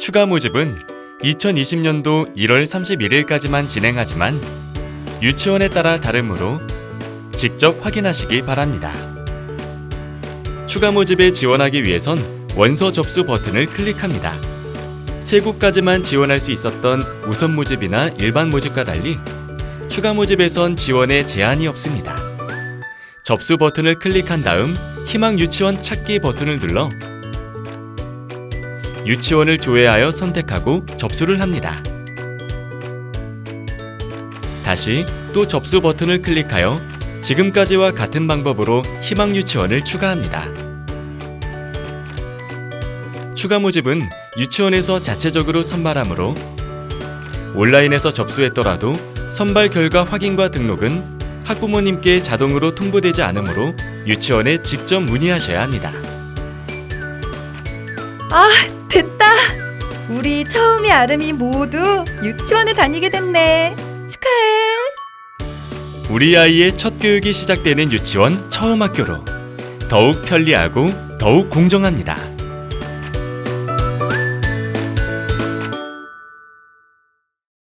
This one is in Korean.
추가 모집은 2020년도 1월 31일까지만 진행하지만 유치원에 따라 다르므로 직접 확인하시기 바랍니다. 추가 모집에 지원하기 위해선 원서 접수 버튼을 클릭합니다. 세 곳까지만 지원할 수 있었던 우선 모집이나 일반 모집과 달리 추가 모집에선 지원에 제한이 없습니다. 접수 버튼을 클릭한 다음 희망 유치원 찾기 버튼을 눌러 유치원을 조회하여 선택하고 접수를 합니다. 다시 또 접수 버튼을 클릭하여 지금까지와 같은 방법으로 희망 유치원을 추가합니다. 추가 모집은 유치원에서 자체적으로 선발하므로 온라인에서 접수했더라도 선발 결과 확인과 등록은 학부모님께 자동으로 통보되지 않으므로 유치원에 직접 문의하셔야 합니다. 아, 됐다. 우리 처음이 아름이 모두 유치원에 다니게 됐네. 축하해. 우리 아이의 첫 교육이 시작되는 유치원 처음 학교로 더욱 편리하고 더욱 공정합니다.